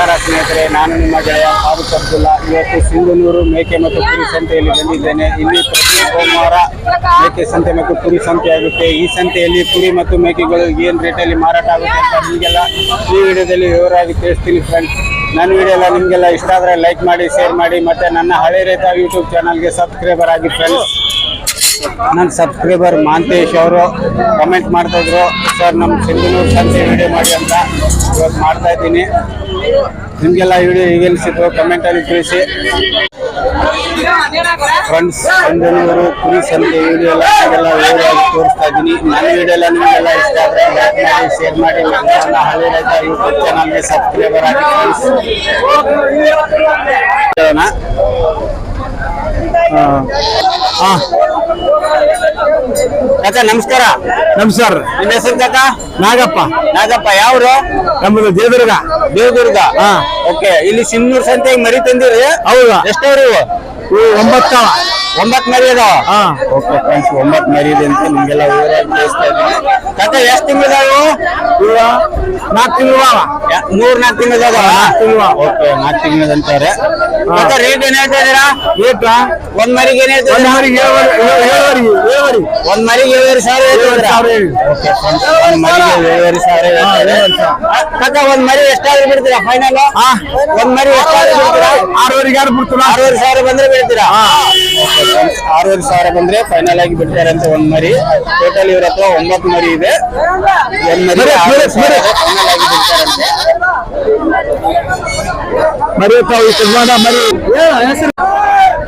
ನಮಸ್ಕಾರ ಸ್ನೇಹಿತರೆ, ನಾನು ನಿಮ್ಮ ಗೆಳೆಯ ಫಾರೂಕ್ ಅಬ್ದುಲ್ಲಾ. ಇವತ್ತು ಸಿಂಧನೂರು ಮೇಕೆ ಮತ್ತು ಕುರಿ ಸಂತೆಯಲ್ಲಿ ಬಂದಿದ್ದೇನೆ. ಇಲ್ಲಿ ಪ್ರತಿ ಸೋಮವಾರ ಮೇಕೆ ಸಂತೆ ಮತ್ತು ಕುರಿ ಸಂತೆ ಆಗುತ್ತೆ. ಈ ಸಂತೆಯಲ್ಲಿ ಕುರಿ ಮತ್ತು ಮೇಕೆಗಳು ಏನು ರೇಟಲ್ಲಿ ಮಾರಾಟ ಆಗುತ್ತೆ ಅಂತ ನಿಮಗೆಲ್ಲ ಈ ವಿಡಿಯೋದಲ್ಲಿ ವಿವರವಾಗಿ ತಿಳಿಸ್ತೀನಿ ಫ್ರೆಂಡ್ಸ್ ನನ್ನ ವಿಡಿಯೋ ಎಲ್ಲ ನಿಮಗೆಲ್ಲ ಇಷ್ಟ ಆದರೆ ಲೈಕ್ ಮಾಡಿ ಶೇರ್ ಮಾಡಿ, ಮತ್ತು ನನ್ನ ಹಳೆ ರೈತ ಯೂಟ್ಯೂಬ್ ಚಾನಲ್ಗೆ ಸಬ್ಸ್ಕ್ರೈಬರ್ ಆಗಿ ಫ್ರೆಂಡ್ಸ್ ನನ್ನ ಸಬ್ಸ್ಕ್ರೈಬರ್ ಮಾಂತೇಶ್ ಅವರು ಕಮೆಂಟ್ ಮಾಡ್ತಾ ಇದ್ರು ಸರ್ ನಮ್ಮ ಸಿಂಧನೂರು ಸಂತೆ ವಿಡಿಯೋ ಮಾಡಿ ಅಂತ ಇವತ್ತು ಮಾಡ್ತಾ ಇದ್ದೀನಿ. ನಿಮಗೆಲ್ಲ ವಿಡಿಯೋ ಹೇಗೆ ಕಮೆಂಟ್ ಕಮೆಂಟಲ್ಲಿ ತಿಳಿಸಿ. ಫ್ರೆಂಡ್ಸ್ ಸಿಂಧನೂರು ಕುರಿ ಸಂತೆ ವಿಡಿಯೋ ಎಲ್ಲ ಅದೆಲ್ಲ ವಿಡಿಯೋ ತೋರಿಸ್ತಾ ಇದ್ದೀನಿ. ನನ್ನ ವಿಡಿಯೋ ಎಲ್ಲ ನಿಮಗೆಲ್ಲ ಇಷ್ಟ ಆದರೆ ಲೈಕ್ ಮಾಡಿ ಶೇರ್ ಮಾಡಿ. ನನ್ನ ಹಳೆ ರೈತ ಯೂಟ್ಯೂಬ್ ಚಾನಲ್ಗೆ ಸಬ್ಸ್ಕ್ರೈಬರ್ ಆಗಿ ಫ್ರೆಂಡ್ಸ್ ಹೇಳೋಣ. ಹಾ. ಕಾಕ ನಮಸ್ಕಾರ. ನಮಸ್ಕಾರ. ನಿಮ್ಮ ಹೆಸರು ಕಾಕ ನಾಗಪ್ಪ. ನಾಗಪ್ಪ ಯಾವ್ರು? ನಮ್ಮದು ದೇವದುರ್ಗ. ದೇವದುರ್ಗ. ಹಾ. ಓಕೆ ಇಲ್ಲಿ ಸಿಂಧೂರ್ ಸಂತೆಗೆ ಮರಿ ತಂದಿರಿ. ಹೌದಾ. ಎಷ್ಟವ್ರಿ ಇವು ಒಂಬತ್ತವ. ಒಂಬತ್ ಮರಿ ಅದಾವ? ಹಾ. ಓಕೆ ಫ್ರೆಂಡ್ಸ್ ಒಂಬತ್ ಮರಿ ಇದೆ ಅಂತ ನಿಮ್ಗೆಲ್ಲ ಕತೆ ಎಷ್ಟ್ ಇದ್ದೀನಿ. ಕಾಕ ಎಷ್ಟು ತಿಂಗಳದಾವು? ಇವ ನಾಲ್ಕು ತಿಂಗಳು ಮೂರ್ ನಾಲ್ಕು ತಿಂಗಳ ನಾಲ್ಕು ತಿಂಗಳು ಓಕೆ ನಾಲ್ಕು ತಿಂಗಳು ಅಂತಾರೆ ಮತ್ತೆ ರೇಟ್ ಏನ್ ಹೇಳ್ತಾ ಇದೀರಾ ರೇಟ್ ಒಂದ್ ಮರಿಗೆ ಏನ್ ಹೇಳ್ತಾ ಒಂದು? ಮರಿಗೆ ಏಳುವರೆ ಒಂದ್ ಮರಿಗೆ ಏಳುವರೆ ಸಾವಿರ. ಓಕೆ ಒಂದ್ ಮರಿಗೆ ಏಳುವರೆ ಸಾವಿರ. ಕಾಕ ಒಂದ್ ಮರಿ ಎಷ್ಟಾದ್ರೂ ಬಿಡ್ತೀರಾ? ಫೈನಲ್ ಹಾ. ಒಂದ್ ಮರಿ ಎಷ್ಟಾದ್ರೂ ಬಿಡ್ತೀರಾ? ಆರೂವರೆಗೆ ಬಿಡ್ತೀರಾ? ಆರೂವರೆ ಸಾವಿರ ಬಂದ್ರೆ ಬಿಡ್ತೀರಾ? ಓಕೆ ಆರೂವರೆ ಸಾವಿರ ಬಂದ್ರೆ ಫೈನಲ್ ಆಗಿ ಬಿಡ್ತಾರೆ ಅಂತ ಒಂದ್ ಮರಿ. ಟೋಟಲ್ ಇವ್ರ ಹತ್ರ ಒಂಬತ್ತು ಮರಿ ಇದೆ. ಒಂದ್ ಮರಿ. ಫೈನಲ್ ಆಗಿ ಬಿಡ್ತಾರಂತೆ. ಮರಿ ಮರಿ. ಹೆಸರು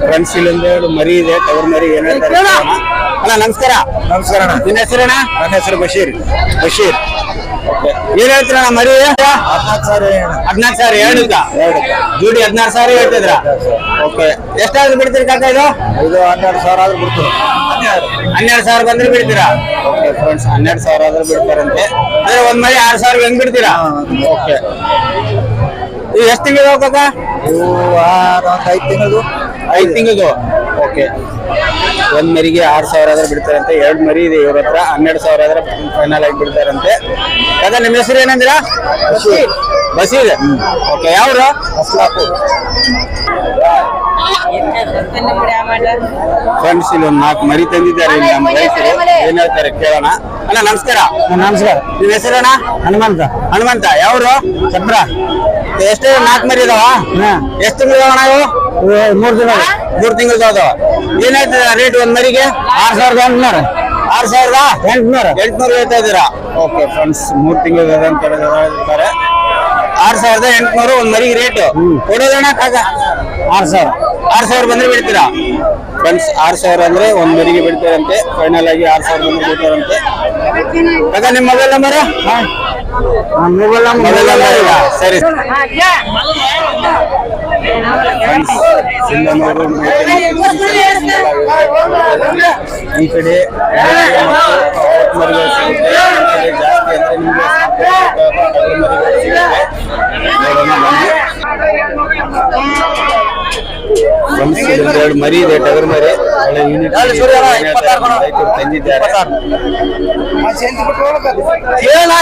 ಫ್ರೆಂಡ್ಸ್ ಇಲ್ಲೊಂದು ಎರಡು ಮರಿ ಇದೆ. ತವರ್ ಮರಿ ಏನ್ ಹೇಳ್ತಾರೆ ಅಣ್ಣ ನಮಸ್ಕಾರ. ನಮಸ್ಕಾರ ಅಣ್ಣ. ನಿನ್ನ ಹೆಸರಣ್ಣ? ನನ್ನ ಹೆಸರು ಬಶೀರ್. ಬಶೀರ್. ಏನ್ ಹೇಳ್ತೀರ ಮರಿ? ಹದಿನಾಲ್ಕು ಸಾವಿರ ಎರಡಕ್ಕ? ಜೋಡಿ ಹದಿನಾರು ಸಾವಿರ ಹೇಳ್ತಿದ್ರ? ಓಕೆ. ಎಷ್ಟಾದ್ರೂ ಬಿಡ್ತೀರಿ ಕಾಕ ಇದು? ಇದು ಹನ್ನೆರಡು ಸಾವಿರ ಆದ್ರೂ ಬಿಡ್ತಾರೆ ಹನ್ನೆರಡು ಸಾವಿರ ಬಂದ್ರೆ ಬಿಡ್ತೀರಾ? ಓಕೆ ಫ್ರೆಂಡ್ಸ್ ಹನ್ನೆರಡು ಸಾವಿರ ಆದ್ರೂ ಬಿಡ್ತಾರಂತೆ. ಅಂದ್ರೆ ಒಂದ್ ಮರಿ ಆರು ಸಾವಿರ ಹೆಂಗ್ ಬಿಡ್ತೀರಾ? ಓಕೆ. ಇದು ಎಷ್ಟು ತಿಂಗಳು ಕಾಕ? ಇವು ಐದು ತಿಂಗಳು ಐದು ತಿಂಗಳದು? ಓಕೆ. ಒಂದ್ ಮರಿಗೆ ಆರ್ ಸಾವಿರ ಆದ್ರೆ ಬಿಡ್ತಾರಂತೆ ಎರಡ್ ಮರಿ ಇದೆ ಇವ್ರ ಹತ್ರ ಹನ್ನೆರಡು ಸಾವಿರ ಆದ್ರೆ ಫೈನಲ್ ಆಗಿ ಬಿಡ್ತಾರಂತೆ. ಅದ ನಿಮ್ಮ ಹೆಸರು ಏನಂದಿರಾ? ಬಸೀರ್ ಓಕೆ ಯಾವ್ರ? ಫ್ರೆಂಡ್ಸ್ ಇಲ್ಲಿ ಒಂದ್ ನಾಲ್ಕು ಮರಿ ತಂದಿದ್ದಾರೆ ಇಲ್ಲಿ ನಮ್ಮ ರೈತರು. ಏನ್ ಹೇಳ್ತಾರೆ ಕೇಳೋಣ. ಅಣ್ಣ ನಮಸ್ಕಾರ. ನಮಸ್ಕಾರ. ನಿಮ್ಮ ಹೆಸರಣ್ಣ ಹನುಮಂತ. ಹನುಮಂತ ಯಾವ್ರು? ಚಪ್ರ. ಎಷ್ಟೇ ನಾಲ್ಕು ಮರಿ ಇದಾವ. ಎಷ್ಟು ತಿಂಗಳು ಅಣ್ಣ ಇವು? ಮೂರ್ ದಿನ ಮೂರು ತಿಂಗಳು ಅದಾವ ಏನ್ ಹೇಳ್ತಿದ್ರ ರೇಟ್ ಒಂದ್ ಮರಿಗೆ? ಆರು ಸಾವಿರದ ಎಂಟುನೂರು. ಆರು ಸಾವಿರದ ಎಂಟುನೂರು. ಎಂಟ್ನೂರು ಹೇಳ್ತಾ ಇದ್ದೀರಾ? ಓಕೆ ಫ್ರೆಂಡ್ಸ್ ಮೂರ್ ತಿಂಗಳು ಅಂತ ಹೇಳ್ತಾರೆ. ಆರ್ ಸಾವಿರದ ಎಂಟ್ನೂರು ಒಂದ್ ಮರಿಗೆ ರೇಟ್ ಕೊಡೋದಣ್ಣ ಕಾಕ? ಆರ್ ಸಾವಿರ. ಆರ್ ಸಾವಿರ ಬಂದ್ರೆ ಬಿಡ್ತೀರಾ? ಫ್ರೆಂಡ್ಸ್ ಆರ್ ಸಾವಿರ ಅಂದ್ರೆ ಒಂದ್ ಮರಿಗೆ ಬಿಡ್ತಾರಂತೆ. ಫೈನಲ್ ಆಗಿ ಆರ್ ಸಾವಿರ ಬಂದ್ರೆ ಬಿಡ್ತಾರಂತೆ. ಕಾಕ ನಿಮ್ಮ mobile number mobile mobile number ಸರಿ. ಸಿಂಧನೂರು ಈ ಕಡೆ ಜಾಸ್ತಿ ಅಂದ್ರೆ ನಿಮ್ಗೆ ಎರಡು ಮರಿ ಇದೆ ಟಗರ್ ಮರಿ. ತಂದಿದ್ದಾರೆ.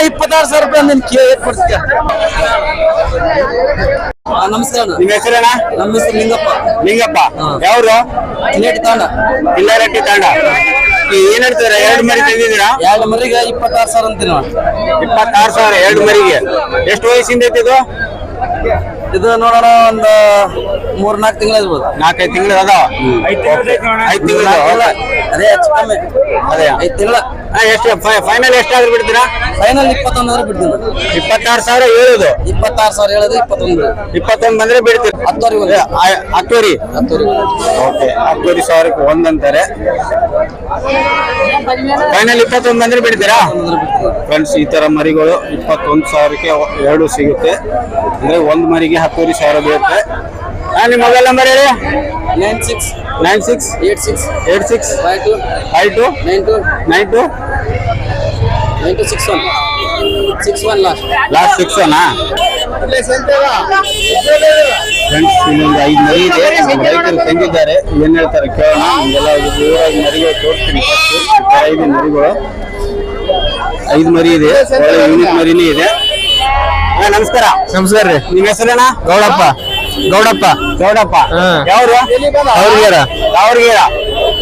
ಇಪ್ಪತ್ತಾರು ಸಾವಿರ ರೂಪಾಯಿ ನಿನ್ ಕೇಳಿ ಕೊಡ್ತೀಯ? ನಮಸ್ಕಾರ. ನಿಮ್ಮ ಹೆಸರೇನ ನಮ್ಮ ಹೆಸರು ಲಿಂಗಪ್ಪ. ಲಿಂಗಪ್ಪ. ಯಾವ್ರು? ಕಿಲೇಟಿ ತಾಂಡ. ಕಿಲ್ಲಾರಟ್ಟಿ ತಾಂಡ. ಏನ್ ಹೇಳ್ತೀರಾ? ಎರಡು ಮರಿ ತಂದಿದ್ದೀರಾ? ಎರಡು ಮರಿಗೆ ಇಪ್ಪತ್ತಾರು ಸಾವಿರ ಅಂತೀನಿ ನಾವು ಇಪ್ಪತ್ತಾರು ಸಾವಿರ ಎರಡು ಮರಿಗೆ. ಎಷ್ಟು ವಯಸ್ಸಿಂದ ಐತಿ ಇದು? ಇದು ನೋಡೋಣ ಒಂದು ಮೂರ್ ನಾಲ್ಕು ತಿಂಗಳ ಇರ್ಬೋದು ನಾಲ್ಕೈದು ತಿಂಗಳು ಅದಾವ? ಐದು ತಿಂಗಳು ಅದೇ ಹೆಚ್ಚು ಕಮ್ಮಿ. ಅದೇ. ಐದು ತಿಂಗಳು. ಎಷ್ಟು ಫೈನಲ್ ಎಷ್ಟಾದ್ರೂ ಬಿಡ್ತೀರಾ? ಫೈನಲ್ ಇಪ್ಪತ್ತೊಂದ್ರೆ ಬಿಡ್ತೀನಿ. ಇಪ್ಪತ್ತಾರು ಸಾವಿರ ಹೇಳುದು? ಇಪ್ಪತ್ತಾರು ಸಾವಿರ ಹೇಳೋದು ಇಪ್ಪತ್ತೊಂದು. ಇಪ್ಪತ್ತೊಂದು ಬಂದ್ರೆ ಬಿಡ್ತೀರಿ? ಹತ್ತುವರೆಗೆ ಒಂದು. ಹತ್ತುವರಿ? ಓಕೆ ಹತ್ತುವರೆ ಸಾವಿರಕ್ಕೆ ಒಂದ್ ಅಂತಾರೆ. ಫೈನಲ್ ಇಪ್ಪತ್ತೊಂದು ಬಂದ್ರೆ ಬಿಡ್ತೀರಾ? ಅಂದ್ರೆ ಬಿಡ್ತೀನಿ ಫ್ರೆಂಡ್ಸ್ ಈ ತರ ಮರಿಗಳು ಇಪ್ಪತ್ತೊಂದು ಸಾವಿರಕ್ಕೆ ಎರಡು ಸಿಗುತ್ತೆ. ಅಂದ್ರೆ ಒಂದು ಮರಿಗೆ ಹತ್ತುವರೆ ಸಾವಿರ ಬೀಳುತ್ತೆ. ಹಾ ನಿಮ್ಮ ಮೊಬೈಲ್ ನಂಬರ್ ಹೇಳಿ. Nine six nine six eight six eight six five two five two nine two nine two nine two six one six one last last six ಅನಾ ಫ್ರೆಂಡ್ಸ್ ಇನ್ನೊಂದು ಐದು ಮರಿ ಇದೆ. ರೈತರು ತಂದಿದ್ದಾರೆ. ಏನ್ ಹೇಳ್ತಾರೆ ಕೇಳೋಣ. ಎಲ್ಲ ವಿವರವಾಗಿ ಮರಿಗಳು ತೋರಿಸ್ತೀನಿ ಐದು ಮರಿಗಳು. ಐದು ಮರಿ ಇದೆ. ಒಳ್ಳೆ ಯೂನಿಟ್ ಮರಿನೇ ಇದೆ. ನಮಸ್ಕಾರ. ನಮಸ್ಕಾರ ರೀ. ನಿಮ್ಮ ಹೆಸರೇನ ಗೌಡಪ್ಪ. ಗೌಡಪ್ಪ. ಗೌಡಪ್ಪ. ಹಾ. ಯಾವ್ರು? ಅವ್ರಿಗೇರ ಅವ್ರಿಗೇರ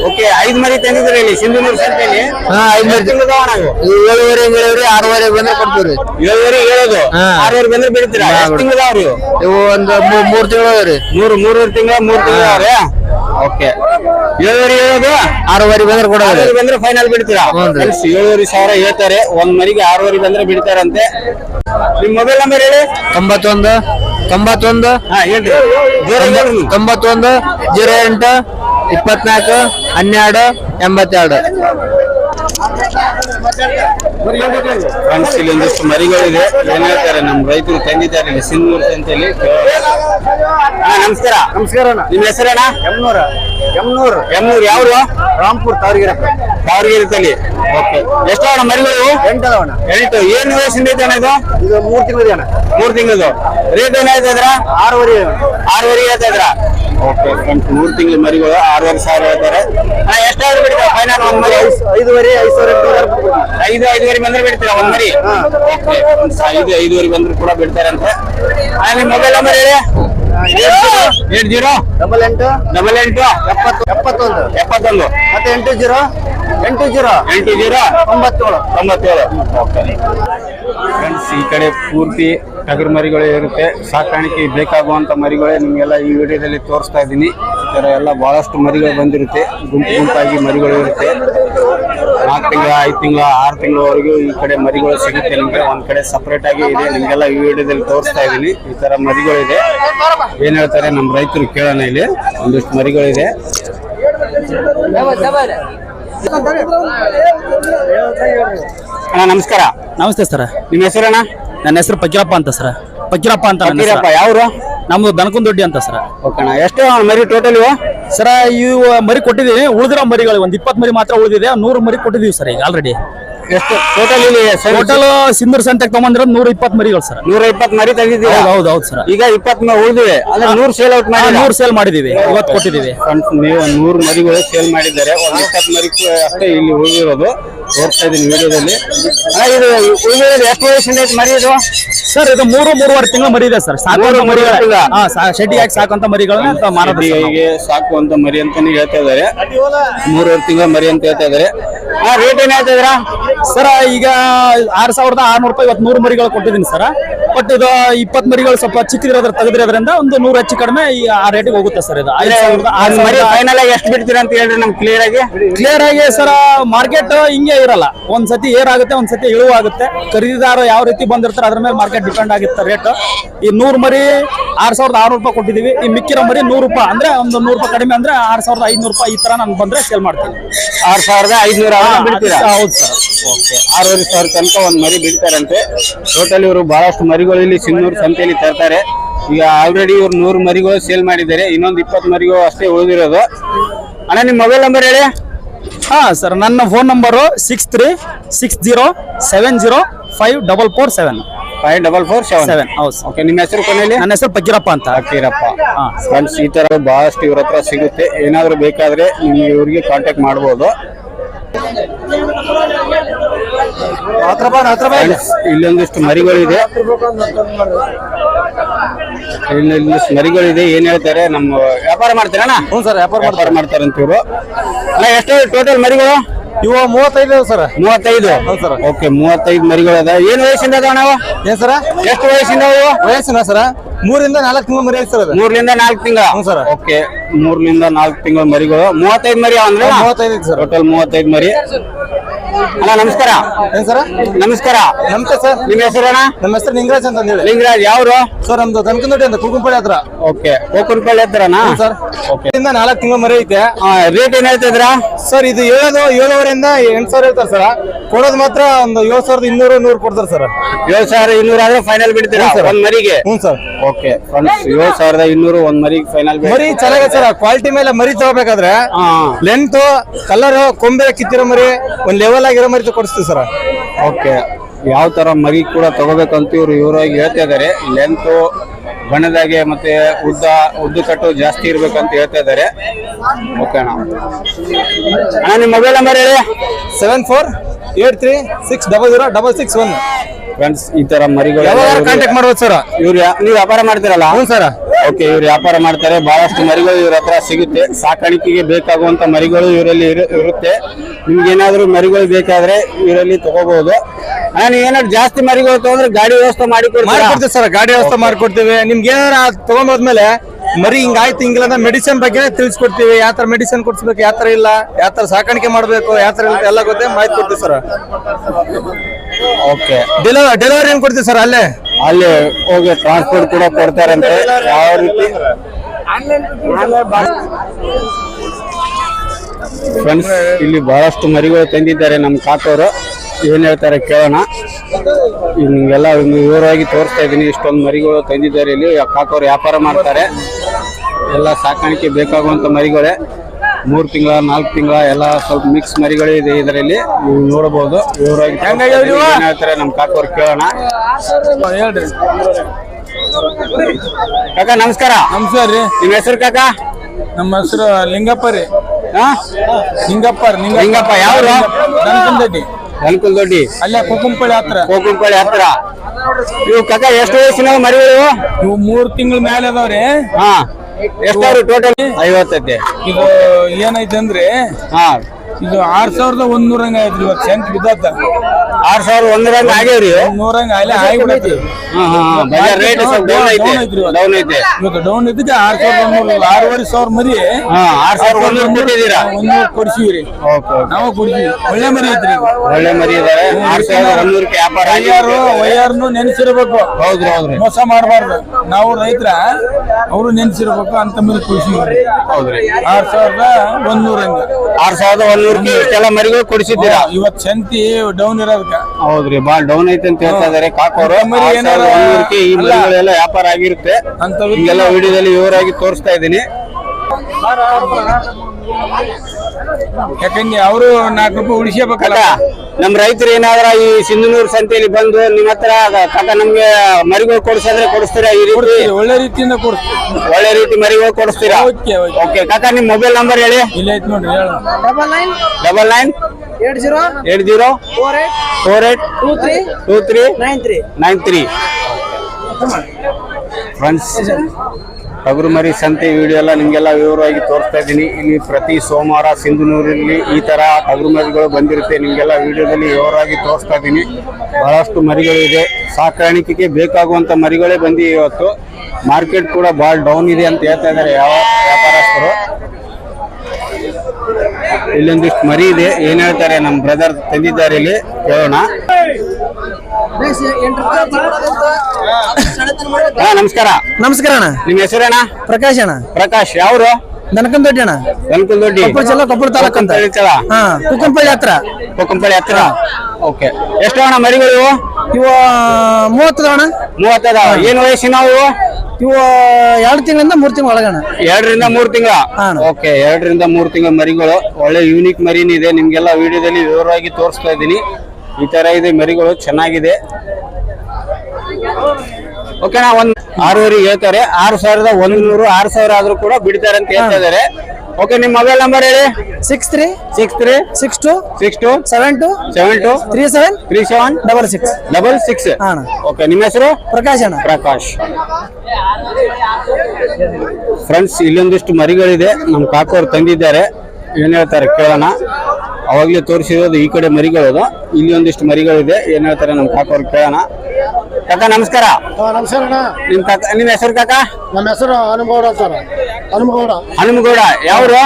ಓಕೆ ಐದ್ ಮರಿ ತಂದಿದ್ರಿ ಇಲ್ಲಿ? ಸಿಂಧುನೂರು ಸಂತೆಯಲ್ಲಿ? ಹಾ ಐದ್ ಮರಿ. ನಾವು ಏಳುವರೆ ಹೇಳಿವ್ರಿ ಆರೂವರೆ ಬಂದ್ರೆ ಕೊಡ್ತೀವ್ರಿ ಏಳುವರೆ ಹೇಳೋದು. ಆರೂವರೆ ಬಂದ್ರೆ ಬಿಡ್ತೀರಾ? ಎಷ್ಟು ಇವು? ಒಂದು ಮೂರ್ ತಿಂಗಳು ರೀ ಮೂರು ಮೂರುವರೆ ತಿಂಗಳ ಮೂರ್ ತಿಂಗಳವ್ರೆ ಓಕೆ. ಏಳುವರೆ ಹೇಳೋದು ಆರೂವರೆ ಬಂದ್ರೆ ಆರೂವರೆ ಬಂದ್ರೆ ಫೈನಲ್ ಬಿಡ್ತೀರಾ? ಏಳುವರೆ ಸಾವಿರ ಹೇಳ್ತಾರೆ. ಒಂದ್ ಮರಿಗೆ ಆರೂವರೆ ಬಂದ್ರೆ ಬಿಡ್ತಾರಂತೆ. ನಿಮ್ ಮೊಬೈಲ್ ನಂಬರ್ ಹೇಳಿ? ತೊಂಬತ್ತೊಂದು ತೊಂಬತ್ತೊಂದು ಹಾ ಹೇಳ್ರಿ. ತೊಂಬತ್ತೊಂದು ಜೀರೋ ಎಂಟು ಇಪ್ಪತ್ನಾಲ್ಕು ಹನ್ನೆರಡು ಎಂಬತ್ತೆರಡು. ಫ್ರೆಂಡ್ಸ್ ಇಲ್ಲಿ ಒಂದಿಷ್ಟು ಮರಿಗಳಿದೆ. ಏನ್ ಹೇಳ್ತಾರೆ? ನಮ್ ರೈತರು ತಂದಿದ್ದಾರೆ ಇಲ್ಲಿ ಸಿಂಧೂರು ಸಂತೆಯಲ್ಲಿ ಹಾ ನಮಸ್ಕಾರ. ನಮಸ್ಕಾರ ನಿಮ್ ಹೆಸರೇನ ಎಮ್ನೂರ ಎಮ್ನೂರು ಎಮ್ನೂರ್ ಯಾವ್ರು? ರಾಮ್ಪುರ್ ತಾವರ್ಗಿರ ದಾವಣಗೆರೆ ತಲಿ ಓಕೆ. ಎಷ್ಟವಣ ಮರಿಗಳು? ಎಂಟದವಣ ಎಂಟು. ಏನು ವಯಸ್ಸಿಂದ ಐತೆ ಅಣ್ಣ ಇದು? ಇದು ಮೂರ್ ತಿಂಗಳು ಅಣ್ಣ. ಮೂರ್ ತಿಂಗಳದು ರೇಟ್ ಏನಾಯ್ತು ಅಂದ್ರೆ ಇದ್ರ ಆರೂವರೆ ಆರೂವರೆ ಹೇಳ್ತಾ ಇದ್ರ? ಓಕೆ ಫ್ರೆಂಡ್ಸ್ ಮೂರ್ ತಿಂಗಳ ಮರಿಗಳು ಆರೂವರೆ ಸಾವಿರ ಹೇಳ್ತಾರೆ. ಎಷ್ಟಾದ್ರೂ ಬಿಡ್ತೀರಾ? ಫೈನಲ್ ಒಂದ್ ಮರಿ? ಐದುವರೆ ಐದು ಸಾವಿರ ಐದು ಐದುವರೆ ಬಂದ್ರೆ ಬಿಡ್ತೀರಾ ಒಂದ್ ಮರಿ? ಐದು ಐದುವರೆ ಬಂದ್ರು ಕೂಡ ಬಿಡ್ತಾರೆ ಅಂತ ನಿಮ್ ಮೊಬೈಲ್ ನಂಬರ್ ಹೇಳಿ. Eight zero? ಡಬಲ್ ಎಂಟು? ಡಬಲ್ ಎಂಟು? ಎಪ್ಪತ್ತು ಎಪ್ಪತ್ತೊಂದು. ಎಪ್ಪತ್ತೊಂದು. ಮತ್ತೆ ಎಂಟು ಜೀರೋ? ಎಂಟು ಜೀರೋ? ಎಂಟು ಜೀರೋ? ತೊಂಬತ್ತೇಳು ತೊಂಬತ್ತೇಳು ಫ್ರೆಂಡ್ಸ್ ಈ ಕಡೆ ಪೂರ್ತಿ ಟಗರು ಮರಿಗಳು ಇರುತ್ತೆ. ಸಾಕಾಣಿಕೆ ಬೇಕಾಗುವಂತ ಮರಿಗಳೇ ನಿಮಗೆಲ್ಲ ಈ ವಿಡಿಯೋದಲ್ಲಿ ತೋರಿಸ್ತಾ ಇದ್ದೀನಿ. ಈ ಥರ ಎಲ್ಲ ಭಾಳಷ್ಟು ಮರಿಗಳು ಬಂದಿರುತ್ತೆ. ಗುಂಪು ಗುಂಪಾಗಿ ಮರಿಗಳು ಇರುತ್ತೆ. ನಾಲ್ಕು ತಿಂಗಳ ಐದು ತಿಂಗಳ ಆರು ತಿಂಗಳವರೆಗೂ ಈ ಕಡೆ ಮರಿಗಳು ಸಿಗುತ್ತೆ ನಿಮಗೆ. ಒಂದ್ ಕಡೆ ಸಪ್ರೇಟ್ ಆಗಿ ಇದೆ. ನಿಮಗೆಲ್ಲ ಈ ವಿಡಿಯೋದಲ್ಲಿ ತೋರಿಸ್ತಾ ಇದೀನಿ ಈ ತರ ಮರಿಗಳಿದೆ. ಏನ್ ಹೇಳ್ತಾರೆ ನಮ್ಮ ರೈತರು ಕೇಳೋಣ ಇಲ್ಲಿ. ಒಂದಿಷ್ಟು ಮರಿಗಳಿದೆ. ಅಣ್ಣ ನಮಸ್ಕಾರ. ನಮಸ್ತೆ ಸರ್. ನಿಮ್ಮ ಹೆಸರಣ್ಣ? ನನ್ನ ಹೆಸರು ಪಜ್ಜರಪ್ಪ ಅಂತ ಸರ್. ಪಜ್ಜರಪ್ಪ ಅಂತ ನನ್ನ ಹೆಸರು. ಯಾವ್ರು? ನಮ್ದು ದನಕುಂದೊಡ್ಡಿ ಅಂತ ಸರ್. ಓಕೆಣ್ಣ ಎಷ್ಟು ಮರಿ ಟೋಟಲ್ ಇವು? ಸರ ಇವು ಮರಿ ಕೊಟ್ಟಿದ್ದೀವಿ. ಉಳಿದಿರೋ ಮರಿಗಳು ಒಂದು ಇಪ್ಪತ್ತು ಮರಿ ಮಾತ್ರ ಉಳಿದಿದೆ. ನೂರು ಮರಿ ಕೊಟ್ಟಿದ್ದೀವಿ ಸರ್ ಈಗ ಆಲ್ರೆಡಿ ಎಷ್ಟು? ಟೋಟಲ್ ಇಲ್ಲಿ ಟೋಟಲ್ ಸಿಂಧೂರ್ ಸಂತೆಗೆ ತಗೊಂಡಿರೋದು ನೂರ ಇಪ್ಪತ್ತು ಮರಿಗಳು ಸರ್. ನೂರ ಇಪ್ಪತ್ತು ಮರಿ ತೆಗೆದಿದ್ದೀವಿ ಹೌದು ಹೌದು ಸರ್. ಈಗ ಇಪ್ಪತ್ ಉಳಿದಿವೆ. ಅಂದ್ರೆ ನೂರ್ ಸೇಲ್ ಔಟ್ ಮಾಡಿ ನೂರು ಸೇಲ್ ಮಾಡಿದೀವಿ ಇವತ್ತು ಕೊಟ್ಟಿದ್ದೀವಿ. ನೀವು ನೂರು ಮರಿಗಳು ಸೇಲ್ ಮಾಡಿದ್ದಾರೆ. ಒಂದ್ ಇಪ್ಪತ್ತು ಮರಿ ಅಷ್ಟೇ ಇಲ್ಲಿ ಉಳಿದಿರೋದು. ತೋರಿಸ್ತಾ ಇದೀನಿ ವಿಡಿಯೋದಲ್ಲಿ. ಇದು ಉಳಿದಿರೋದು ಎಷ್ಟು ವಯಸ್ಸಿಂದ ಐತೆ ಮರಿ ಇದು ಸರ್ ಇದು ಮೂರು ಮೂರುವರೆ ತಿಂಗಳು ಮರಿ ಇದೆ ಸರ್. ಸಾಕು ಮೂರು ಮರಿಗಳು. ತಿಂಗಳ? ಯಾಕೆ ಶೆಡ್ಡಿ ಹಾಕಿ ಸಾಕುವಂತ ಮರಿಗಳನ್ನ ಮಾರೋದು ಸರ್ ನಾವು. ಹೀಗೆ ಸಾಕುವಂತ ಮರಿ ಅಂತಾನೆ ಹೇಳ್ತಾ ಇದಾರೆ ಮೂರುವರೆ ತಿಂಗಳ ಮರಿ ಅಂತ ಹೇಳ್ತಾ ಇದಾರೆ ಆ ರೇಟ್ ಏನ್ ಹೇಳ್ತಾ ಇದ್ದೀರಾ? ಸರ ಈಗ ಆರ್ ಸಾವಿರದ ಆರ್ನೂರು ರೂಪಾಯಿ ಇವತ್ತು ನೂರು ಮರಿಗಳು ಕೊಟ್ಟಿದ್ದೀನಿ ಸರ್. ಬಟ್ ಇದು ಇಪ್ಪತ್ತು ಮರಿಗಳು ಸ್ವಲ್ಪ ಚಿಕ್ಕದಿರೋದ್ರ ತೆಗೆದಿರೋದ್ರಿಂದ ಒಂದು ನೂರು ಹೆಚ್ಚು ಕಡಿಮೆ ಈ ಆ ರೇಟಿಗೆ ಹೋಗುತ್ತೆ ಸರ್ ಇದು. ಐದು ಸಾವಿರದ ಆರು ಒಂದ್ ಮರಿ ಫೈನಲ್ ಆಗಿ ಎಷ್ಟು ಬಿಡ್ತೀರಾ ಅಂತ ಹೇಳ್ರಿ ನಮ್ಗೆ ಕ್ಲಿಯರ್ ಆಗಿ? ಕ್ಲಿಯರ್ ಆಗಿ ಸರ ಮಾರ್ಕೆಟ್ ಹಿಂಗೆ ಇರಲ್ಲ. ಒಂದ್ ಸತಿ ಏರ್ ಆಗುತ್ತೆ ಒಂದ್ ಸತಿ ಇಳುವ ಆಗುತ್ತೆ ಖರೀದಿದಾರ ಯಾವ ರೀತಿ ಬಂದಿರ್ತಾರೆ ಅದ್ರ ಮೇಲೆ ಮಾರ್ಕೆಟ್ ಡಿಪೆಂಡ್ ಆಗುತ್ತೆ ರೇಟ್ ಈ ನೂರ್ ಮರಿ ಆರ್ ಸಾವಿರದ ಆರ್ನೂರು ರೂಪಾಯಿ ಕೊಟ್ಟಿದೀವಿ ಈ ಮಿಕ್ಕಿರೋ ಮರಿ ನೂರು ರೂಪಾಯಿ. ಅಂದ್ರೆ ಒಂದು ನೂರು ರೂಪಾಯಿ ಕಡಿಮೆ ಅಂದ್ರೆ ಆರ್ ಸಾವಿರದ ಐನೂರು ರೂಪಾಯಿ ಈ ತರ ನಾನು ಬಂದ್ರೆ ಸೇಲ್ ಮಾಡ್ತೀನಿ. ಆರ್ ಸಾವಿರದ ಐದ್ನೂರ ಬಿಡ್ತೀರಾ? ಹೌದು ಸರ್. ಓಕೆ ಆರೂವರೆ ಸಾವಿರ ತನಕ ಒಂದು ಮರಿ ಬಿಡ್ತಾರಂತೆ. ಟೋಟಲ್ ಇವರು ಬಹಳಷ್ಟು ಮರಿಗಳು ಇಲ್ಲಿ ಸಿನ್ನೂರು ಸಂತೆಯಲ್ಲಿ ತರ್ತಾರೆ. ಈಗ ಆಲ್ರೆಡಿ ಇವ್ರು ನೂರು ಮರಿಗಳು ಸೇಲ್ ಮಾಡಿದ್ದಾರೆ. ಇನ್ನೊಂದು ಇಪ್ಪತ್ತು ಮರಿಗಳು ಅಷ್ಟೇ ಉಳಿದಿರೋದು. ಅಣ್ಣ ನಿಮ್ಮ ಮೊಬೈಲ್ ನಂಬರ್ ಹೇಳಿ? ಹಾ ಸರ್ ನನ್ನ phone number six three six zero seven zero five double four seven five double four seven seven ಹೌದು ಸರ್ ಓಕೆ ನಿಮ್ಮ ಹೆಸರು ಕೊನೆಯಲ್ಲಿ ನನ್ನ ಹೆಸರು ಪಕ್ಕೀರಪ್ಪ ಅಂತ. ಹಾಕಿರಪ್ಪ ಹಾಂ ಫ್ರೆಂಡ್ಸ್ ಈ ತರ ಬಹಳಷ್ಟು ಇವ್ರ ಹತ್ರ ಸಿಗುತ್ತೆ. ಏನಾದರೂ ಬೇಕಾದ್ರೆ ನೀವು ಇವರಿಗೆ ಕಾಂಟ್ಯಾಕ್ಟ್ ಮಾಡ್ಬೋದು. ಇಲ್ಲೊಂದಿಷ್ಟು ಮರಿಗಳಿದೆ. ಇಲ್ಲೊಂದಿಷ್ಟು ಮರಿಗಳಿದೆ. ಏನ್ ಹೇಳ್ತಾರೆ? ನಮ್ಮ ವ್ಯಾಪಾರ ಮಾಡ್ತೀರಣ್ಣ ಹ್ಞೂ ಸರ್ ವ್ಯಾಪಾರ ಮಾಡ್ತಾರೆ ಮಾಡ್ತಾರಂತ ಇವರು. ಅಣ್ಣ ಎಷ್ಟು ಟೋಟಲ್ ಮರಿಗಳು? ಇವು ಮೂವತ್ತೈದು ಸರ್. ಮೂವತ್ತೈದು? sir. ಓಕೆ ಮೂವತ್ತೈದು ಮರಿಗಳು ಅದ ಏನ್ ವಯಸ್ಸಿಂದ ಅದಾವ ನಾವು ಏನ್ ಸರ? ಎಷ್ಟು ವಯಸ್ಸಿಂದ ವಯಸ್ಸಿನ ಸರ? ಮೂರಿಂದ ನಾಲ್ಕು ತಿಂಗಳು ಮರಿ ಸರ್ ಅದು. ಮೂರ್ಲಿಂದ ನಾಲ್ಕು ತಿಂಗಳ? ಹ್ಞೂ ಸರ್. ಓಕೆ ಮೂರರಿಂದ ನಾಲ್ಕು ತಿಂಗಳ ಮರಿಗಳು. ಮೂವತ್ತೈದು ಮರಿ ಅಂದ್ರೆ ಮೂವತ್ತೈದು ಸರ್. ಟೋಟಲ್ ಮೂವತ್ತೈದು ಮರಿ. ಅಣ್ಣ ನಮಸ್ಕಾರ. ಏನ್ ಸರ್? ನಮಸ್ಕಾರ. ನಮಸ್ತೆ ಸರ್. ನಿಮ್ಮ ಹೆಸರೇನ? ನಮ್ಮ ಹೆಸರು ನಿಂಗರಾಜ್ ಅಂತ ಹೇಳಿ. ಲಿಂಗರಾಜ್ ಯಾವ್ರು? ಸರ್ ನಮ್ದು ಕನಕನೋಟಿ ಅಂತ ಕುಕುಂಪಳ್ಳಿ ಹತ್ರ. ಓಕೆ. ಕುಕುಂಪಳ್ಳಿ ಹತ್ರನಾ? ಸರ್. ಓಕೆ. ಇಂದ ನಾಲ್ಕು ತಿಂಗಳು ಮರಿ ಐತೆ. ರೇಟ್ ಏನ್ ಹೇಳ್ತಿದ್ರ ಸರ್ ಇದು ಏಳು ಏಳುವರೆಯಿಂದ ಎಂಟು ಸಾವಿರ ಹೇಳ್ತಾರೆ ಸರ್. ಕೊಡೋದು ಮಾತ್ರ ಒಂದು ಏಳು ಸಾವಿರದ ಇನ್ನೂರು ನೂರು ಕೊಡ್ತಾರೆ ಸರ್. ಏಳು ಸಾವಿರ ಇನ್ನೂರ ಆದ್ರೆ ಫೈನಲ್ ಬಿಡ್ತೀರಾ? ಸರ್. ಒಂದ್ ಮರಿಗೆ? ಹ್ಞೂ ಸರ್. ಓಕೆ. ಫ್ರೆಂಡ್ಸ್ ಏಳು ಸಾವಿರದ ಇನ್ನೂರು ಒಂದ್ ಮರಿಗೆ ಫೈನಲ್ ಮರಿ ಚೆನ್ನಾಗಿದೆ ಸರ್. ಕ್ವಾಲಿಟಿ ಮೇಲೆ ಮರಿ ತಗೋಬೇಕಾದ್ರೆ ಲೆಂತ್ ಕಲರ್ ಕೊಂಬೆ ಕಿತ್ತಿರೋ ಮರಿ? ಒಂದ್ ಲೆವೆಲ್ ಆಗಿರೋ ಮರಿ ಕೊಡಿಸ್ತೀವಿ ಸರ್. ಓಕೆ. ಯಾವ ತರ ಮರಿ ಕೂಡ ತಗೋಬೇಕಂತ ಇವ್ರು ಇವರಾಗಿ ಹೇಳ್ತಾ ಇದ್ದಾರೆ ಲೆಂತ್ ಬಣ್ಣದಾಗೆ ಮತ್ತೆ ಉದ್ದ ಉದ್ದ ಕಟ್ಟು ಜಾಸ್ತಿ ಇರ್ಬೇಕಂತ ಹೇಳ್ತಾ ಇದ್ದಾರೆ ಓಕೆ ಅಣ್ಣ. ಅಣ್ಣ ನಿಮ್ಮ ಮೊಬೈಲ್ ನಂಬರ್ ಹೇಳಿ. Seven four eight three six double zero double six one friends ಈ ತರ ಮರಿಗಳು ಯಾವಾಗ ಕಾಂಟ್ಯಾಕ್ಟ್ ಮಾಡ್ಬೋದು ಸರ್? ಇವ್ರು ನೀವು ವ್ಯಾಪಾರ ಮಾಡ್ತೀರಲ್ಲ? ಹ್ಞೂ ಸರ್. ಓಕೆ ಇವ್ರು ವ್ಯಾಪಾರ ಮಾಡ್ತಾರೆ. ಬಹಳಷ್ಟು ಮರಿಗಳು ಇವ್ರ ಹತ್ರ ಸಿಗುತ್ತೆ. ಸಾಕಾಣಿಕೆಗೆ ಬೇಕಾಗುವಂತ ಮರಿಗಳು ಇವರಲ್ಲಿ ಇರು- ಇರುತ್ತೆ. ನಿಮ್ಗೆ ಏನಾದ್ರು ಮರಿಗಳು ಬೇಕಾದ್ರೆ ಇವರಲ್ಲಿ ತಗೋಬಹುದು ನಾನು ಏನಾದ್ರು ಜಾಸ್ತಿ ಮರಿಗಳು ತಗೊಂಡ್ರೆ ಗಾಡಿ ವ್ಯವಸ್ಥೆ ಮಾಡಿ ಮಾಡ್ಕೊಡ್ತೀವಿ ಸರ್ ಗಾಡಿ ವ್ಯವಸ್ಥೆ ಮಾಡಿಕೊಡ್ತೀವಿ. ನಿಮ್ಗೆ ಏನಾರ ತಗೊಂಡೋದ್ಮೇಲೆ ಮರಿ ಹಿಂಗಾಯ್ತು ಹಿಂಗಿಲ್ಲ ಅಂದ್ರೆ ಮೆಡಿಸಿನ್ ಬಗ್ಗೆ ತಿಳಿಸ್ಕೊಡ್ತೀವಿ. ಯಾವ ತರ ಮೆಡಿಸಿನ್ ಕೊಡ್ಸ್ಬೇಕು ಯಾವ ತರ ಇಲ್ಲ ಯಾವ ತರ ಸಾಕಾಣಿಕೆ ಮಾಡ್ಬೇಕು ಯಾವ ತರ ಇಲ್ಲ ಎಲ್ಲ ಗೊತ್ತೇ ಮಾಹಿತಿ ಕೊಡ್ತೀವಿ ಸರ್. ಓಕೆ. ಡೆಲಿವರಿ ಡೆಲಿವರಿ ಏನ್ ಕೊಡ್ತೀವಿ ಸರ್ ಅಲ್ಲೇ? ಅಲ್ಲಿ ಹೋಗಿ ಟ್ರಾನ್ಸ್ಪೋರ್ಟ್ ಕೂಡ ಕೊಡ್ತಾರಂತೆ. ಯಾವ ರೀತಿ? ಫ್ರೆಂಡ್ಸ್ ಇಲ್ಲಿ ಬಹಳಷ್ಟು ಮರಿಗಳು ತಂದಿದ್ದಾರೆ ನಮ್ಮ ಕಾಕೋರು ಏನ್ ಹೇಳ್ತಾರೆ ಕೇಳೋಣ. ಹಿಂಗೆಲ್ಲ ವಿವರವಾಗಿ ತೋರಿಸ್ತಾ ಇದ್ದೀನಿ. ಇಷ್ಟೊಂದು ಮರಿಗಳು ತಂದಿದ್ದಾರೆ ಇಲ್ಲಿ. ಕಾಕೋರು ವ್ಯಾಪಾರ ಮಾಡ್ತಾರೆ. ಎಲ್ಲ ಸಾಕಾಣಿಕೆ ಬೇಕಾಗುವಂತ ಮರಿಗಳೇ. ಮೂರು ತಿಂಗಳ ನಾಲ್ಕು ತಿಂಗಳ ಎಲ್ಲ ಸ್ವಲ್ಪ ಮಿಕ್ಸ್ ಮರಿಗಳು ಇದೆ ಇದರಲ್ಲಿ. ನೀವು ನೋಡಬಹುದು. ವಿವರವಾಗಿ ಏನ್ ಹೇಳ್ತಾರೆ ನಮ್ಮ ಕಾಕೋರ್ ಕೇಳೋಣ. ಹೇಳ್ರಿ. ಕಾಕ ನಮಸ್ಕಾರ. ನಮಸ್ಕಾರ ರೀ. ನಿಮ್ಮ ಹೆಸರು ಕಾಕ? ನಮ್ಮ ಹೆಸರು ಲಿಂಗಪ್ಪ ರೀ. ಹಾ? ಲಿಂಗಪ್ಪ ರೀ ಲಿಂಗಪ್ಪ. ಯಾವ್ರು? ಅನುಕೂಲ ದೊಡ್ಡಿ ಅಲ್ಲೇ ಕುಕುಂಪಳ್ಳಿ ಹತ್ರ. ಕೋಕುಂಪಳ್ಳಿ ಹತ್ರ. ಇವು ಕಾಕ ಎಷ್ಟು ವಯಸ್ಸಿನ ಮರಿಗಳು? ಇವು ಮೂರ್ ತಿಂಗಳ ಮೇಲೆ ಅದಾವ್ರಿ. ಹಾ. ಎಷ್ಟಾವ್ರಿ ಟೋಟಲ್ ಐವತ್ತೈತೆ. ಇದು ಏನೈತೆ ಅಂದ್ರೆ ಹಾ. ಇದು ಆರ್ ಸಾವಿರದ ಒಂದೂರ ನೂರಂಗ ಐತ್ರಿ ಇವತ್ತು ಸೆಂಟ್ ಬಿದ್ದತ್ತ ಆರ್ ಸಾವಿರ ಒಂದರಂಗ ಆಗ್ಯಾವ್ರಿ? ನೂರಂಗ ಅಲ್ಲೇ ಆಗ್ಬಿಡೈತಿ ರೇಟ್ ಡೌನ್ ಐತೆ. ಇವತ್ತು. ಡೌನ್ ಇದ್ದಕ್ಕೆ ಆರ್ ಸಾವಿರದ ಒಂದೂರ ಆರೂವರೆ ಸಾವಿರ ಮರಿ. ಆರ್ ಸಾವಿರ ಒಂದೂರು ಕೊಟ್ಟಿದ್ದೀರಾ? ಒಂದೂರು ಕೊಡ್ಸಿವ್ರಿ. ನಾವು ಕೊಡ್ತೀವಿ ಒಳ್ಳೆ ಮರಿ ಐತ್ರಿ ಒಳ್ಳೆ ಮರಿ ಇದಾರೆ ಆರ್ ಸಾವಿರದ ಒಂದೂರಕ್ಕೆ ವ್ಯಾಪಾರ ನೆನ್ಸಿರ್ಬೇಕು. ಹೌದ್ರಿ ಹೌದ್ರಿ. ಮೋಸ ಮಾಡಬಾರ್ದು. ನಾವು ರೈತರ ಅವರು ನೆನೆಸಿರ್ಬೇಕು ಅಂತ ಮರಿ ಕೊಡ್ಸಿವ್ರಿ. ಹೌದ್ರಿ. ಆರ್ ಸಾವಿರದ ಒಂದೂರ ಹಂಗ. ಆರ್ ಸಾವಿರದ ಒಂದೂರಕ್ಕೆ ಇಷ್ಟೆಲ್ಲ ಮರಿಗಳು ಕೊಡಿಸಿದ್ದೀರಾ? ಇವತ್ತು ಸಂತಿ ಡೌನ್ ಇರೋದಕ್ಕ. ಹೌದ್ರಿ ಬಾಳ್ ಡೌನ್ ಐತೆ ಅಂತ ಹೇಳ್ತಾ ಇದಾರೆ. ಕಾಕೋರು ಮರಿ ಏನಾರ ಒಂದೂರಕ್ಕೆ ಈ. ಮರಿಗಳೆಲ್ಲ ವ್ಯಾಪಾರ ಆಗಿರುತ್ತೆ. ಅಂತ ಎಲ್ಲ ವಿಡಿಯೋದಲ್ಲಿ ವಿವರಾಗಿ ತೋರಿಸ್ತಾ ಇದ್ದೀನಿ. ಯಾಕಂದ್ರೆ ಅವರು ನಾಲ್ಕು ರೂಪಾಯಿ ಉಳಿಸಬೇಕಲ್ಲ ನಮ್ ರೈತರು ಏನಾದ್ರೂ ಈ ಸಿಂಧನೂರು ಸಂತೆಯಲ್ಲಿ ಬಂದು ನಿಮ್ಮ ಹತ್ರ ಕಾಕ ನಮ್ಗೆ ಮರಿಗಳು ಕೊಡಿಸಿದ್ರೆ ಕೊಡಿಸ್ತೀರಾ ಈ ರೀತಿ? ಒಳ್ಳೆ ರೀತಿಯಿಂದ ಕೊಡ್ತೀರಾ ಒಳ್ಳೆ ರೀತಿ ಮರಿಗಳು ಕೊಡಿಸ್ತೀರಾ? ಓಕೆ ಕಾಕ ನಿಮ್ ಮೊಬೈಲ್ ನಂಬರ್ ಹೇಳಿ. ಇಲ್ಲ ಐತ್ ನೋಡ್ರಿ ಹೇಳು double nine double nine eight zero eight zero four eight four eight two three two three nine three nine three friends ಟಗರುಮರಿ ಸಂತೆ ವಿಡಿಯೋ ಎಲ್ಲ ನಿಮಗೆಲ್ಲ ವಿವರವಾಗಿ ತೋರಿಸ್ತಾ ಇದ್ದೀನಿ. ಇಲ್ಲಿ ಪ್ರತಿ ಸೋಮವಾರ ಸಿಂಧುನೂರಲ್ಲಿ ಈ ತರ ಟಗರುಮರಿಗಳು ಬಂದಿರುತ್ತೆ. ನಿಮಗೆಲ್ಲ ವಿಡಿಯೋದಲ್ಲಿ ವಿವರವಾಗಿ ತೋರಿಸ್ತಾ ಇದ್ದೀನಿ. ಬಹಳಷ್ಟು ಮರಿಗಳು ಇದೆ. ಸಾಕಾಣಿಕೆಗೆ ಬೇಕಾಗುವಂತ ಮರಿಗಳೇ ಬಂದಿ ಇವತ್ತು. ಮಾರ್ಕೆಟ್ ಕೂಡ ಭಾಳ ಡೌನ್ ಇದೆ ಅಂತ ಹೇಳ್ತಾ ಇದ್ದಾರೆ ಯಾವ ವ್ಯಾಪಾರಸ್ಥರು. ಇಲ್ಲೊಂದಿಷ್ಟು ಮರಿ ಇದೆ. ಏನ್ ಹೇಳ್ತಾರೆ? ನಮ್ಮ ಬ್ರದರ್ ತಂದಿದ್ದಾರೆ ಇಲ್ಲಿ. ಕೇಳೋಣ. ಹಾ ನಮಸ್ಕಾರ. ನಮಸ್ಕಾರ ಅಣ್ಣ. ನಿಮ್ಮ ಅಣ್ಣ ಪ್ರಕಾಶ್ ಅಣ್ಣ. ಪ್ರಕಾಶ್ ಯಾವ್ರು? ದನಕನ್ ದೊಡ್ಡಿ ಅಣ್ಣ. ನನಕನ್ ದೊಡ್ಡಿ ಕೊಪ್ಪಳ ಜಿಲ್ಲಾ ಕೊಪ್ಪಳ ತಾಲೂಕು ಅಂತ. ಹಾ ಕುಕ್ಕಂಪಳ್ಳಿ ಹತ್ರ ಕುಕ್ಕಂಪಳ್ಳಿ ಹತ್ರ ಓಕೆ. ಎಷ್ಟು ಅಣ್ಣ ಮರಿಗಳು ಇವು? ಮೂವತ್ತದ ಅಣ್ಣ. ಮೂವತ್ತದ ಏನ್ ವಯಸ್ಸಿನವು ಇವು ಇವ ಎರಡು ತಿಂಗಳಿಂದ ಮೂರು ತಿಂಗಳ ಒಳಗಣ ಎರಡರಿಂದ ಮೂರು ತಿಂಗಳ. ಓಕೆ ಎರಡರಿಂದ ಮೂರು ತಿಂಗಳ ಮರಿಗಳು. ಒಳ್ಳೆ ಯೂನಿಕ್ ಮರಿನಿದೆ ನಿಮ್ಗೆಲ್ಲ ವಿಡಿಯೋದಲ್ಲಿ ವಿವರವಾಗಿ ತೋರಿಸ್ತಾ ಇದ್ದೀನಿ. ಈ ತರ ಇದೆ ಮರಿಗಳು ಚೆನ್ನಾಗಿದೆ. ಓಕೆನಾ ಒಂದ್ ಆರೂವರೆಗೆ ಹೇಳ್ತಾರೆ ಆರು ಸಾವಿರದ ಒಂದು ನೂರು ಆರು ಸಾವಿರ ಆದ್ರೂ ಕೂಡ ಬಿಡ್ತಾರೆ ಅಂತ ಹೇಳ್ತಾ ಇದಾರೆ. ಓಕೆ ನಿಮ್ ಮೊಬೈಲ್ ನಂಬರ್ ಹೇಳಿ. Six three six three six two six two seven two seven two three seven three seven double six double six okay ನಿಮ್ಮ ಹೆಸರು? ಪ್ರಕಾಶ್ ಅಣ್ಣ. ಪ್ರಕಾಶ್. ಫ್ರೆಂಡ್ಸ್ ಇಲ್ಲೊಂದಿಷ್ಟು ಮರಿಗಳಿದೆ. ನಮ್ಮ ಕಾಕೋರು ತಂದಿದ್ದಾರೆ. ಏನ್ ಹೇಳ್ತಾರೆ ಕೇಳೋಣ. ಅವಾಗ್ಲೇ ತೋರಿಸಿರೋದು ಈ ಕಡೆ ಮರಿಗಳದು. ಇಲ್ಲಿ ಒಂದಿಷ್ಟು ಮರಿಗಳಿದೆ. ಏನ್ ಹೇಳ್ತಾರೆ ನಮ್ಮ ಕಾಕೋರ್ ಕೇಳೋಣ. ಕಾಕ ನಮಸ್ಕಾರ. ನಮಸ್ಕಾರ ನಿಮ್ ಕಾಕ ನಿಮ್ ಹೆಸರು ಕಾಕ? ನಮ್ಮ ಹೆಸರು ಹನುಮಗೌಡ ಸರ್. ಹನುಮಗೌಡ. ಹನುಮಗೌಡ. ಯಾವ್ರು?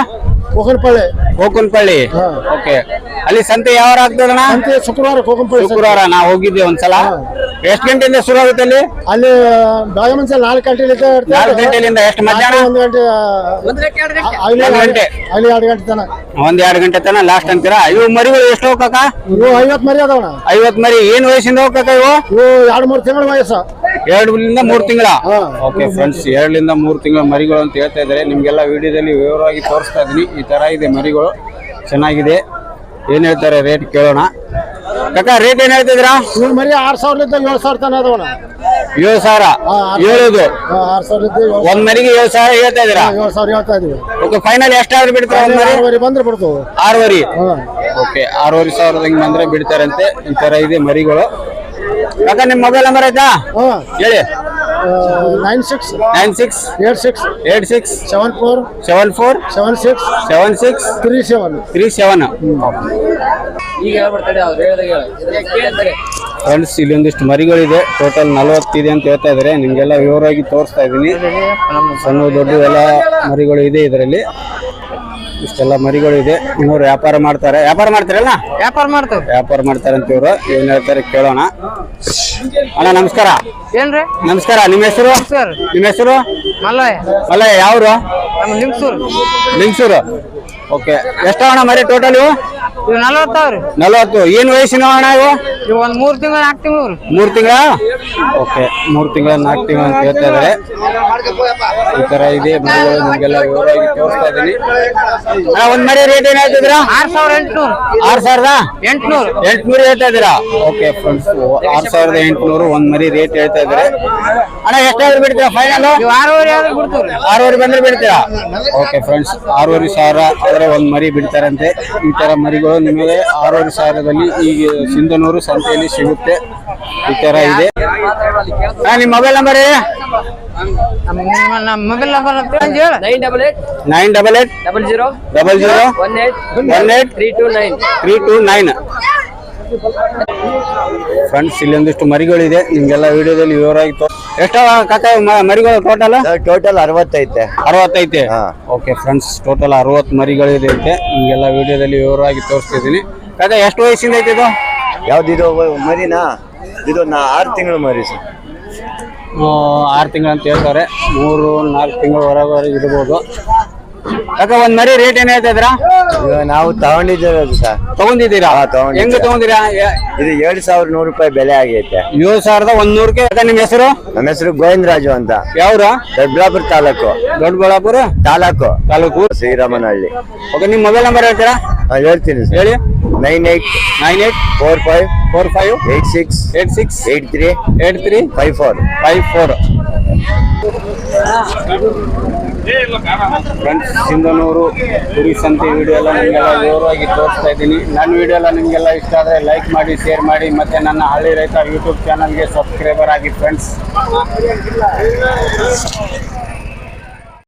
ಕೋಕನಪಳ್ಳಿ ಕೋಕನಪಳ್ಳಿ ಹಾ. ಓಕೆ. ಅಲ್ಲಿ ಸಂತೆ ಯಾವಾಗ ಆಗ್ತದಣ್ಣ? ಸಂತೆ ಶುಕ್ರವಾರ ಕೋಕನಪಳ್ಳಿ ಸಂತೆ. ಶುಕ್ರವಾರ ನಾ ಹೋಗಿದ್ದೆ ಒಂದ್ಸಲ. ಎಷ್ಟು ಗಂಟೆಯಿಂದ ಶುರು ಆಗುತ್ತೆ ಅಲ್ಲಿ? ಅಲ್ಲಿ ಬೆಳಗ್ಗೆ ಮುಂಚೆ ನಾಲ್ಕು ಗಂಟೆಲಿಂದ. ನಾಲ್ಕು ಗಂಟೆಲಿಂದ ಎಷ್ಟು? ಮಧ್ಯಾಹ್ನ? ಒಂದು ಗಂಟೆ ಅಲ್ಲಿ ಎರಡು ಗಂಟೆ. ಅಲ್ಲಿ ಎರಡು ಗಂಟೆ ತನಕ. ಒಂದ್ ಎರಡು ಗಂಟೆ ತನಕ ಲಾಸ್ಟ್ ಅಂತೀರಾ? ಇವು ಮರಿಗಳು ಎಷ್ಟು ಹೋಗಕ್ಕ ಇವು ಐವತ್ತು ಮರಿ ಅದಾವಣ ಐವತ್ ಮರಿ. ಏನ್ ವಯಸ್ಸಿಂದ ಹೋಗಕ್ಕ ಇವು? ಇವು ಎರಡು ಮೂರು ತಿಂಗಳ ವಯಸ್ಸು. ಎರಡರಿಂದ ಮೂರು ತಿಂಗಳ. ಓಕೆ ಫ್ರೆಂಡ್ಸ್ ಎರಡರಿಂದ ಮೂರು ತಿಂಗಳ ಮರಿಗಳು ಅಂತ ಹೇಳ್ತಾ ಇದ್ದಾರೆ. ನಿಮಗೆಲ್ಲ ವಿಡಿಯೋದಲ್ಲಿ ವಿವರವಾಗಿ ತೋರಿಸ್ತಾ ಇದ್ದೀನಿ. ಈ ತರ ಇದೆ ಮರಿಗಳು. ಚೆನ್ನಾಗಿದೆ. ಏನು ಹೇಳ್ತಾರೆ ರೇಟ್ ಕೇಳೋಣ. ಕಕ್ಕ ರೇಟ್ ಏನು ಹೇಳ್ತಿದ್ದೀರಾ ಇವು ಮರಿ ಆರು ಸಾವಿರದಿಂದ ಏಳು ಸಾವಿರ ತನಕ ಅದಾವಣ ಏಳು ಸಾವಿರ. ಏಳುದು. ಆರು ಸಾವಿರದಿಂದ ಒಂದ್ ಮರಿಗೆ ಏಳು ಸಾವಿರ ಹೇಳ್ತಾ ಇದ್ದೀರಾ? ಏಳು ಸಾವಿರ ಹೇಳ್ತಾ ಇದೀವಿ. ಓಕೆ ಫೈನಲ್ ಎಷ್ಟಾದ್ರೂ ಬಿಡ್ತಾರೆ ಒಂದ್ ಮರಿ? ಆರೂವರೆ ಬಂದ್ರೆ ಬಿಡ್ತು ಆರೂವರೆ. ಓಕೆ ಆರೂವರೆ ಸಾವಿರದಂಗೆ ಬಂದ್ರೆ ಬಿಡ್ತಾರಂತೆ. ಈ ತರ ಇದೆ ಮರಿಗಳು. ಕಾಕ ನಿಮ್ ಮೊಬೈಲ್ ನಂಬರ್ ಆಯ್ತಾ? ಹೇಳಿ. Nine six nine six eight six eight six seven four seven four seven six seven six three seven three seven friends ಇಲ್ಲಿ ಒಂದಿಷ್ಟು ಮರಿಗಳಿದೆ. ಟೋಟಲ್ ನಲವತ್ತಿದೆ ಅಂತ ಹೇಳ್ತಾ ಇದ್ದಾರೆ. ನಿಮ್ಗೆಲ್ಲ ವಿವರವಾಗಿ ತೋರಿಸ್ತಾ ಇದ್ದೀನಿ. ಸಣ್ಣ ದೊಡ್ಡ ಎಲ್ಲ ಮರಿಗಳು ಇದೆ ಇದರಲ್ಲಿ. ಇಷ್ಟೆಲ್ಲ ಮರಿಗಳು ಇದೆ ಇನ್ನೂರು ವ್ಯಾಪಾರ ಮಾಡ್ತಾರೆ. ವ್ಯಾಪಾರ ಮಾಡ್ತಾರಲ್ಲ? ವ್ಯಾಪಾರ ಮಾಡ್ತಾರೆ ವ್ಯಾಪಾರ ಮಾಡ್ತಾರೆ ಅಂತ ಇವರು ಏನ್ ಹೇಳ್ತಾರೆ ಕೇಳೋಣ. ಅಣ್ಣ ನಮಸ್ಕಾರ. ಏನ್ರಿ? ನಮಸ್ಕಾರ. ನಿಮ್ಮ ಹೆಸರು? ಸರ್ ನಿಮ್ಮ ಹೆಸರು? ಮಲ್ಲಯ್ಯ. ಅಲ್ಲ ಯಾವ್ರು? ನಮ್ಮ ಲಿಂಗ್ಸೂರ್ ಲಿಂಗ್ಸೂರು ಓಕೆ. ಎಷ್ಟು ಅಣ್ಣ ಮರಿ ಟೋಟಲ್? ಇವು ಇವ್ ನಲ್ವತ್ತಾವ್ರಿ ನಲವತ್ತು. ಏನ್ ವಯಸ್ಸಿನ ಅಣ್ಣ ಇವು ಇವ್ ಒಂದ್ ಮೂರ್ ತಿಂಗಳ ನಾಲ್ಕು ತಿಂಗಳು ಮೂರ್ ತಿಂಗಳ? ಓಕೆ ಮೂರ್ ತಿಂಗಳ ನಾಲ್ಕು ತಿಂಗಳ ಅಂತ ಹೇಳ್ತಾ ಇದಾರೆ. ಈ ತರ ಇದೆ ಮರಿಗಳು ನಿಮ್ಗೆಲ್ಲ ವಿವರವಾಗಿ ತೋರಿಸ್ತಾ ಇದೀನಿ ಅಣ್ಣ, ಒಂದ್ ಮರಿ ರೇಟ್ ಏನ್ ಹೇಳ್ತಿದ್ರ ಆರ್ ಸಾವಿರ ಎಂಟ್ನೂರು. ಆರ್ ಸಾವಿರದ? ಎಂಟ್ನೂರು. ಎಂಟ್ನೂರು ಹೇಳ್ತಾ ಇದ್ದೀರಾ? ಓಕೆ ಫ್ರೆಂಡ್ಸ್ ಆರ್ ಸಾವಿರದ ಎಂಟ್ನೂರು ಒಂದ್ ಮರಿ ರೇಟ್ ಹೇಳ್ತಾ ಇದಾರೆ. ಅಣ್ಣ ಎಷ್ಟಾದ್ರೂ ಬಿಡ್ತೀರಾ ಫೈನಲ್ ಇವ್ ಆರೂವರೆ ಆದ್ರೂ ಬಿಡ್ತೀವ್ರಿ ಆರೂವರೆ ಬಂದ್ರೆ ಬಿಡ್ತೀರಾ? ಓಕೆ ಫ್ರೆಂಡ್ಸ್ ಆರೂವರೆ ಸಾವಿರ ಆದ್ರೆ ಒಂದ್ ಮರಿ ಬಿಡ್ತಾರಂತೆ. ಈ ತರ ಮರಿಗಳು ನಿಮಗೆ ಆರೂವರೆ ಸಾವಿರದಲ್ಲಿ ಈ ಸಿಂಧನೂರು ಸಂತೆಯಲ್ಲಿ ಸಿಗುತ್ತೆ. ಈ ತರ ಇದೆ. ನಿಮ್ mobile number mobile number nine double eight nine double eight double zero double zero one eight one eight three two nine three two nine friends ಇಲ್ಲೊಂದಿಷ್ಟು ಮರಿಗಳಿದೆ. ನಿಮ್ಗೆಲ್ಲ ವಿಡಿಯೋದಲ್ಲಿ ವಿವರವಾಗಿ ಆಯ್ತು ಎಷ್ಟ ಕಾಕ ಮರಿಗಳು ಟೋಟಲ್ ಟೋಟಲ್ ಅರವತ್ತೈತೆ ಅರವತ್ತೈತೆ. ಓಕೆ ಫ್ರೆಂಡ್ಸ್ ಟೋಟಲ್ ಅರವತ್ತು ಮರಿಗಳಿದೆ ಐತೆ. ನಿಮ್ಗೆಲ್ಲ ವಿಡಿಯೋದಲ್ಲಿ ವಿವರವಾಗಿ ತೋರಿಸ್ತಿದ್ದೀನಿ. ಕಾಕ ಎಷ್ಟು ವಯಸ್ಸಿಂದ ಐತೆ ಇದು? ಯಾವ್ದಿದು ಮರಿನಾ? ಇದು ನಾ ಆರು ತಿಂಗಳು ಮರಿ ಸರ್. ಆರು ತಿಂಗಳು ಅಂತ ಹೇಳ್ತಾರೆ. ಮೂರು ನಾಲ್ಕು ತಿಂಗಳವರೆಗೆ ಇರ್ಬೋದು. ಕಾಕ ಒಂದ್ ಮರಿ ರೇಟ್ ಏನ್ ಹೇಳ್ತಾ ಇವಾಗ ನಾವು ತಗೊಂಡಿದ್ದೇವೆ ಸರ್. ತಗೊಂಡಿದ್ದೀರಾ? ಹಾ, ತಗೊಂಡಿದ್ದೆ. ಹೆಂಗ್ ತಗೊಂಡಿರಾ ಯ- ಇದು ಏಳು ಸಾವಿರ ನೂರು ರೂಪಾಯಿ ಬೆಲೆ ಆಗೈತೆ. ಏಳು ಸಾವಿರದ ಒಂದೂರಕ್ಕೆ ಕಾಕ ನಿಮ್ಮ ಹೆಸರು? ನಮ್ಮ ಹೆಸರು ಗೋವಿಂದರಾಜು ಅಂತ. ಯಾವ್ರ ದೊಡ್ಡಬಳ್ಳಾಪುರ ತಾಲೂಕು. ದೊಡ್ಡಬಳ್ಳಾಪುರ? ತಾಲೂಕು. ತಾಲೂಕು. ಶ್ರೀರಾಮನಹಳ್ಳಿ. ಓಕೆ ನಿಮ್ಮ ಮೊಬೈಲ್ ನಂಬರ್ ಹೇಳ್ತೀರಾ? ಹಾ, ಹೇಳ್ತೀನಿ ಸರ್. ಹೇಳಿ. Nine eight nine eight four five four five eight six eight six eight three eight three five four. Five four. Friends Sindhanur ಕುರಿ ಸಂತೆ ವಿಡಿಯೋ ಎಲ್ಲ ನಿಮಗೆಲ್ಲ ವಿವರವಾಗಿ ತೋರಿಸ್ತಾ ಇದ್ದೀನಿ. ನನ್ನ ವಿಡಿಯೋ ಎಲ್ಲ ನಿಮಗೆಲ್ಲ ಇಷ್ಟ ಆದರೆ ಲೈಕ್ ಮಾಡಿ ಶೇರ್ ಮಾಡಿ, ಮತ್ತು ನನ್ನ ಹಳ್ಳಿ ರೈತ ಯೂಟ್ಯೂಬ್ ಚಾನಲ್ಗೆ ಸಬ್ಸ್ಕ್ರೈಬರ್ ಆಗಿ ಫ್ರೆಂಡ್ಸ್